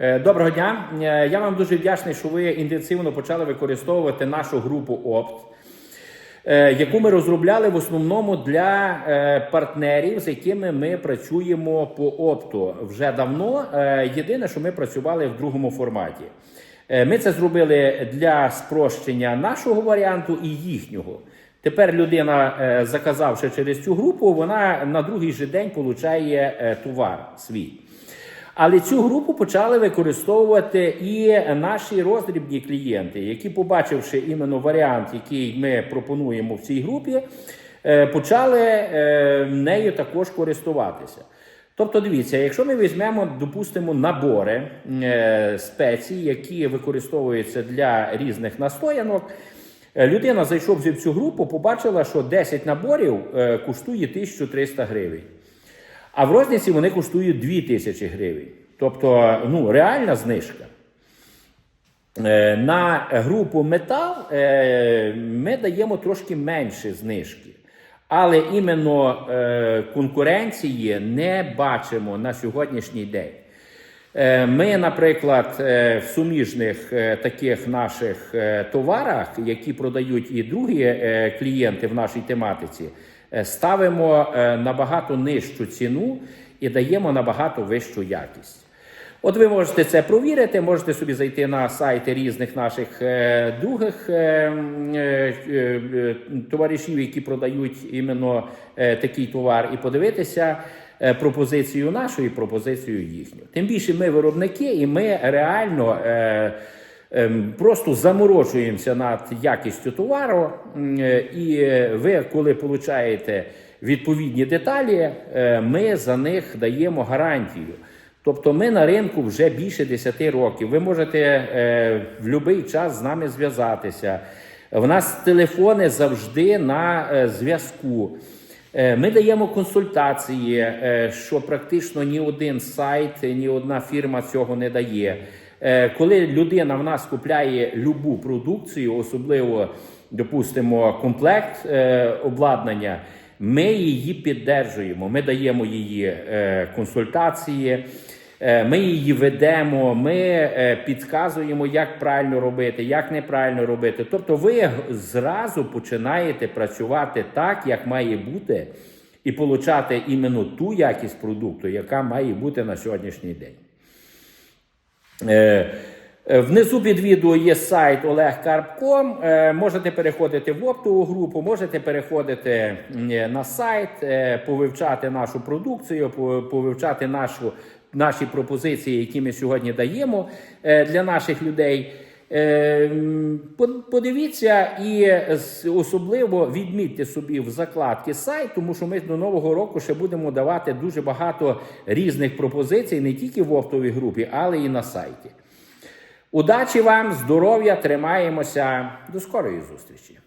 Е, Доброго дня. Е, Я вам дуже вдячний, що ви інтенсивно почали використовувати нашу групу ОПТ, е, яку ми розробляли в основному для партнерів, з якими ми працюємо по опту вже давно. Єдине, що ми працювали в другому форматі. Ми це зробили для спрощення нашого варіанту і їхнього. Тепер людина, заказавши через цю групу, вона на другий же день получає товар свій. Але цю групу почали використовувати і наші роздрібні клієнти, які, побачивши іменно варіант, який ми пропонуємо в цій групі, е, почали е, нею також користуватися. Тобто, дивіться, якщо ми візьмемо, допустимо, набори е, спецій, які використовуються для різних настоянок, людина, зайшовши в цю групу, побачила, що 10 наборів коштує 1300 гривень. А в розниці вони коштують 2000 гривень. Тобто, ну, реальна знижка. Е, На групу метал е, ми даємо трошки менше знижки. Але іменно е, конкуренції не бачимо на сьогоднішній день. Ми, наприклад, в суміжних таких наших товарах, які продають і другі клієнти в нашій тематиці, ставимо е, набагато нижчу ціну і даємо набагато вищу якість. От ви можете це провірити, можете собі зайти на сайти різних наших е, других е, е, е, товаришів, які продають іменно е, такий товар, і подивитися е, пропозицію нашу і пропозицію їхню. Тим більше ми виробники, і ми реально. Е, ем, Просто заморочуємося над якістю товару, е, і ви, коли получаєте відповідні деталі, е, ми за них даємо гарантію. Тобто ми на ринку вже більше 10 років. Ви можете е, в будь-який час з нами зв'язатися. В нас телефони завжди на е, зв'язку. Е, Ми даємо консультації, е, що практично ні один сайт, ні одна фірма цього не дає. Е, Коли людина в нас купляє любу продукцію, особливо, допустимо, комплект е, обладнання, ми її піддержуємо. Ми даємо її е, консультації. Ми її ведемо, ми підказуємо, як правильно робити, як неправильно робити. Тобто, ви зразу починаєте працювати так, як має бути, і получати іменно ту якість продукту, яка має бути на сьогоднішній день. Е, е, Внизу під відео є сайт olegkarp.com. Е, Можете переходити в оптову групу, можете переходити на сайт, повивчати нашу продукцію, повивчати нашу, наші пропозиції, які ми сьогодні даємо для наших людей. Е, м, по- Подивіться і особливо відмітьте собі в закладки сайт, тому що ми до нового року ще будемо давати дуже багато різних пропозицій, не тільки в оптовій групі, але і на сайті. Удачі вам, здоров'я, тримаємося. До скорої зустрічі!